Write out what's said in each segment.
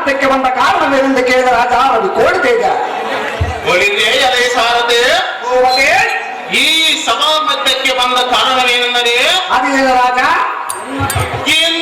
ಧಾಮಕ್ಕೆ ಬಂದ ಕಾರಣವೇನೆಂದು ಕೇಳಿದ ರಾಜ ಅದು ಕೋಡಿತೇಜ ಒಲಿದೆ ಅಲೆ ಸಾರದೆ ಈ ಸಮಾಮಧ್ಯಕ್ಕೆ ಬಂದ ಕಾರಣವೇನೆಂದರೆ ಅದೇನು ರಾಜ ಏನು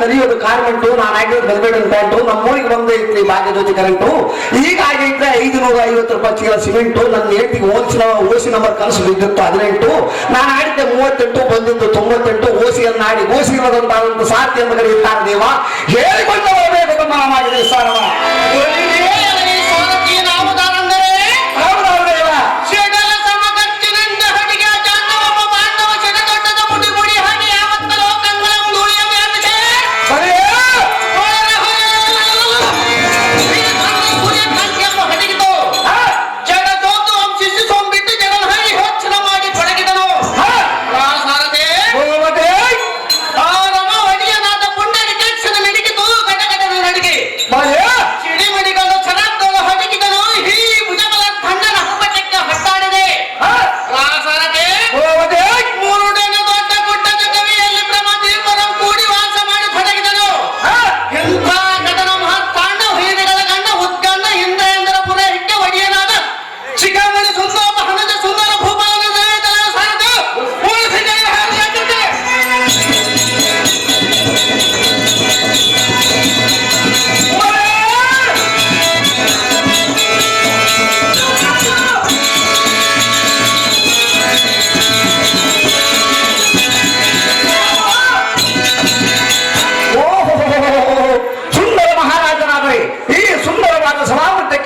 ಕರಿಯೋದು ಕಾರ್ಮೆಂಟು ನಾನು ಆಗಿರೋದು ಬೆಲ್ಬೇಡನ್ ಪ್ಯಾಂಟು ನಮ್ಮ ಊರಿಗೆ ಬಂದೈತಿ ಭಾಗ್ಯಜ್ಯೋತಿ ಕರೆಂಟು ಈಗ ಆಗೈತೆ ಐದು ನೂರ ಐವತ್ತು ರೂಪಾಯಿ ಚೀಲ ಸಿಮೆಂಟು ನನ್ನ ಏಟಿಗೆ ಓಸಿ ಓಸಿ ನಂಬರ್ ಕನಸು ಬಿದ್ದಿತ್ತು ಹದಿನೆಂಟು. ನಾನು ಆಡಿದ್ದೆ ಮೂವತ್ತೆಂಟು, ಬಂದಿದ್ದು ತೊಂಬತ್ತೆಂಟು. ಓಸಿಯನ್ನು ಆಡಿ ಓಸಿ ಇರೋದಂತಾದಂತ ಸಾಧ್ಯ ಅಂತ ಕರೆಯುತ್ತಾರೆ ದೇವ. ಹೇಳಿಕೊಂಡವರೇ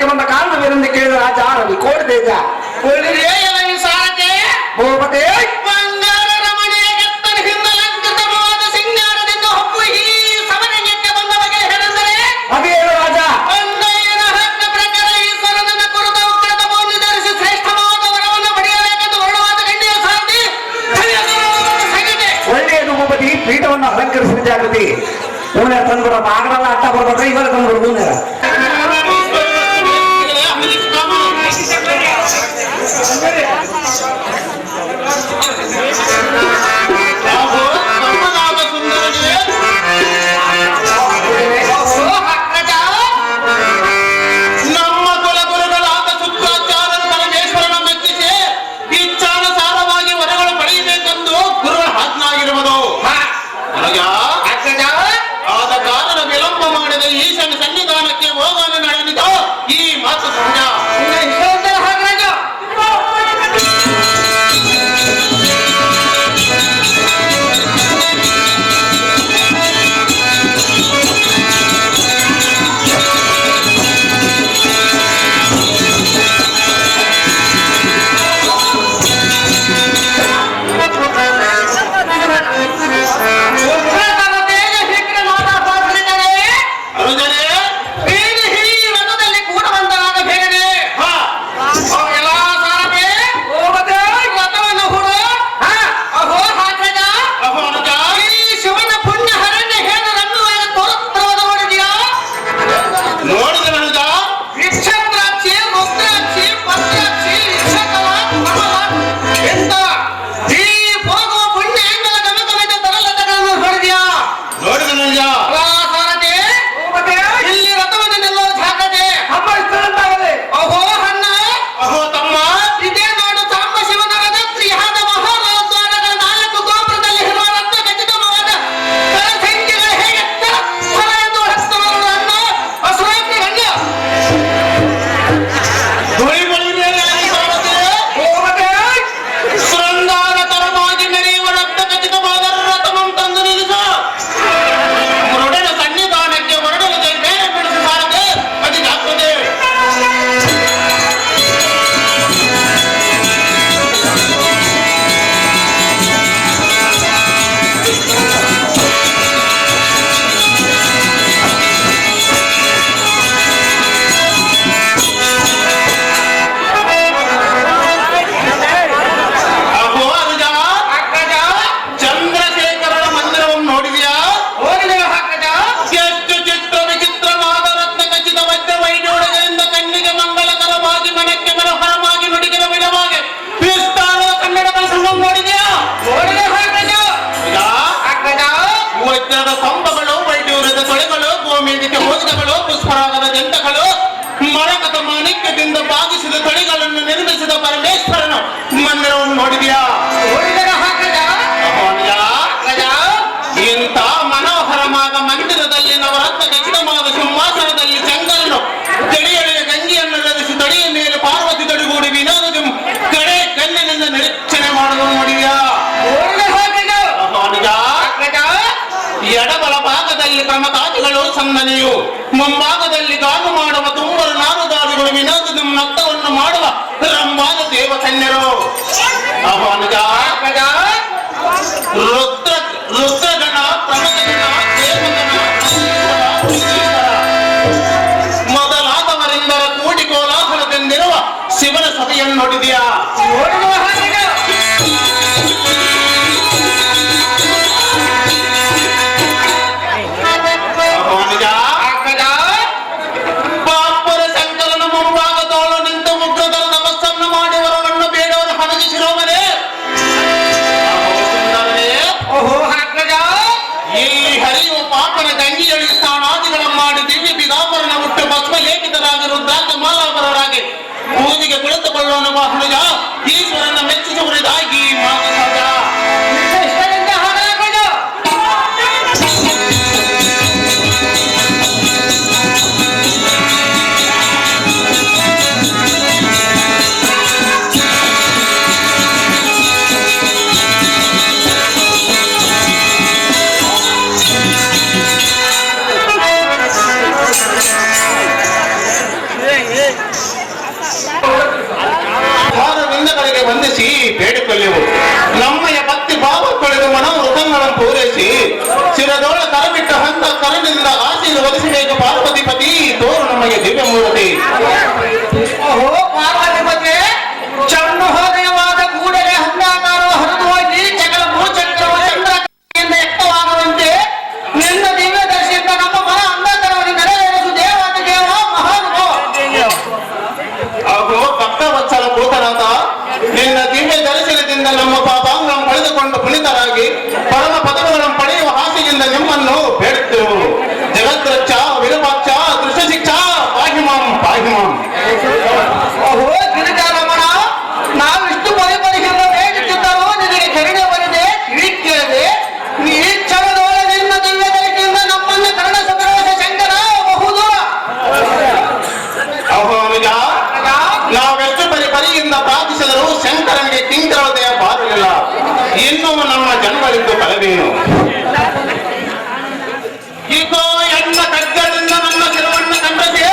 வந்த காரணம் இருந்து கேளு ராஜா கோடு தேஜா ಕೈಗಳಿಂದ ಬಾಗಿಸಿದ ತಳಿಗಳನ್ನು ನಿರ್ಮಿಸಿದ ಪರಮೇಶ್ವರನು ಮಂದಿರವನ್ನು ನೋಡಿದ್ಯಾ? ಇಂಥ ಮನೋಹರವಾದ ಮಂದಿರದಲ್ಲಿ ನವರತ್ನ ಖಚಿತವಾದ ಸಿಂಹಾಸನದಲ್ಲಿ ಚಂಗಲ್ನು ತಡಿಯಳೆಯ ಗಂಗೆಯನ್ನು ರಚಿಸಿ ತಡಿಯ ಮೇಲೆ ಪಾರ್ವತಿ ತಡಿಗೂಡಿ ವಿನೋದ ಕಡೆ ಕಣ್ಣಿನಿಂದ ನಿರೀಕ್ಷಣೆ ಮಾಡಲು ನೋಡಿದ್ಯಾ? ಎಡಬಲ ಭಾಗದಲ್ಲಿ ಕ್ರಮಕಾತಿಗಳು ಸನ್ನನೆಯು ಮುಂಭಾಗದಲ್ಲಿ ಗಾನು ಮಾಡುವ ತುಂಬರು ನಾನು ಮಗಳು ವಿನೋದ ನಮ್ಮ ನಕ್ತವನ್ನು ಮಾಡುವ ರಂಭಾನ ದೇವಕನ್ಯರು. ಅವನಗ ರುದ್ರ ರುದ್ರ ನಮ್ಮ ಪಾಪ ನಾವು ಕಳೆದುಕೊಂಡು ಪುನೀತರಾಗಿ ಇಂಗೋ ಎನ್ನ ಕಗ್ಗದಿಂದ ನಮ್ಮ ಗಿರವನ್ನು ಕಂಡದೆ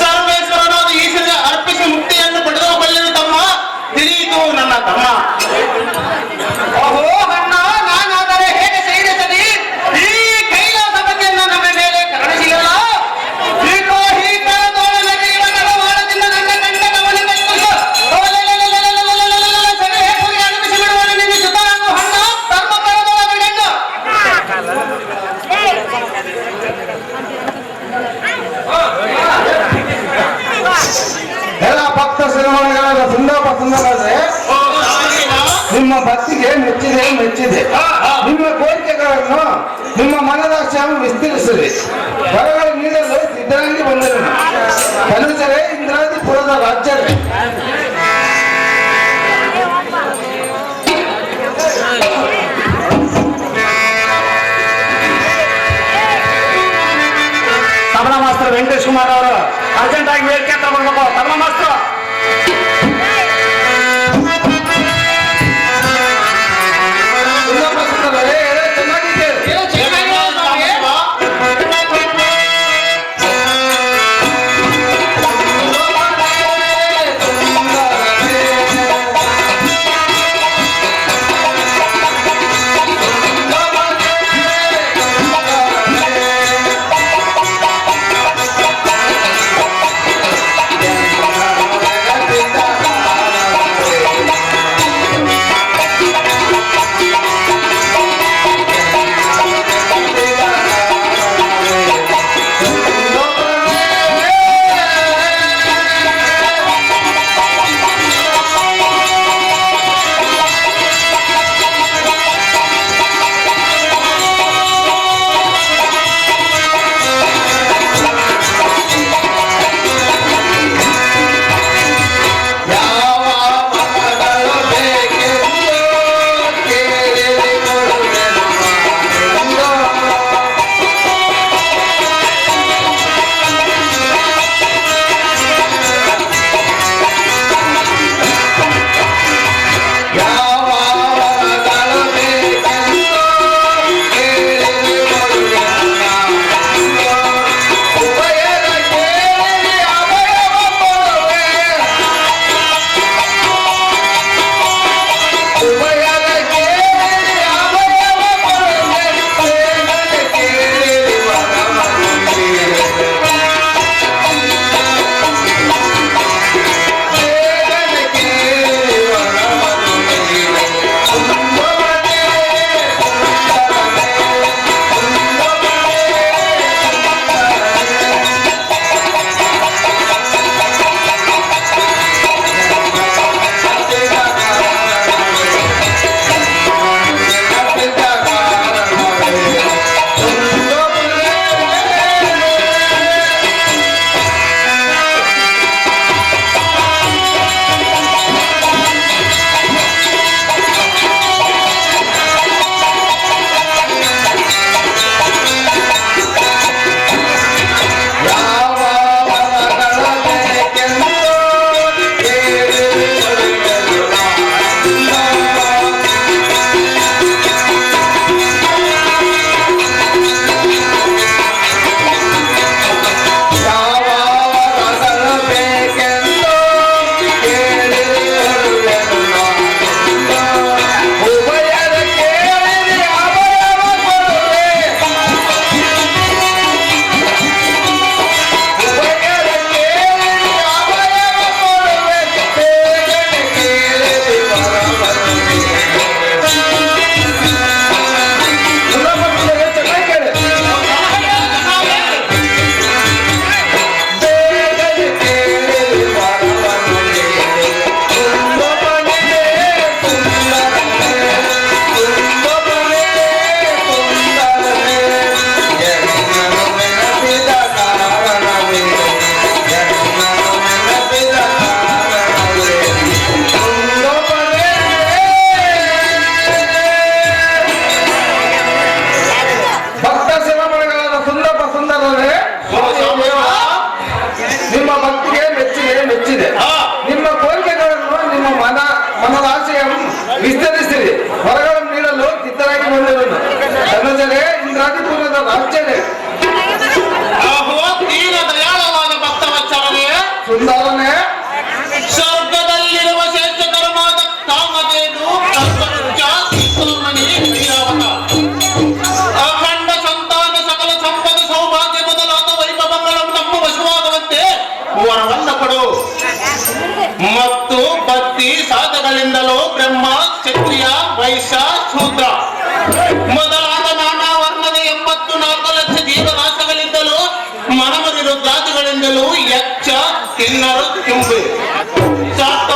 ಸರ್ವೇಶ್ವರನಾದ ಈಶ್ವರ ಅರ್ಪಿಸಿ ಮುಕ್ತಿಯನ್ನು ಪಡೆದು ಬಲ್ಲರು ತಮ್ಮ ತಿಳಿಯಿತು ನನ್ನ ಧರ್ಮ ಬರಗಾಲ ವಿಸ್ತರಿಸ್ತದೆ ಬರಗಾಲ ನೀರಲ್ಲ ಇದ್ದರಲ್ಲಿ ಬಂದರೆ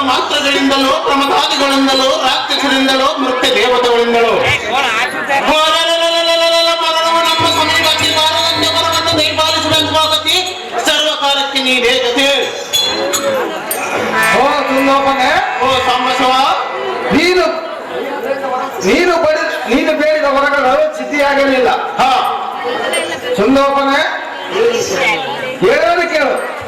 ಮಾತ್ರಗಳಿಂದಲೋ ಪ್ರಮದಾದಿಗಳಿಂದಲೋ ರಾಕ್ಷಸರಿಂದಲೋ ಮೃತ್ಯ ದೇವತೆಗಳಿಂದಲೋ. ಓ ಓ ನೀನು ನೀನು ನೀನು ಬೇಡಿದ ಹೊರಗಳು ಸಿದ್ಧಿಯಾಗಲಿಲ್ಲ. ಹಾ. ಸುಂದೋಪನೆ ಹೇಳೋದು ಕೇಳು.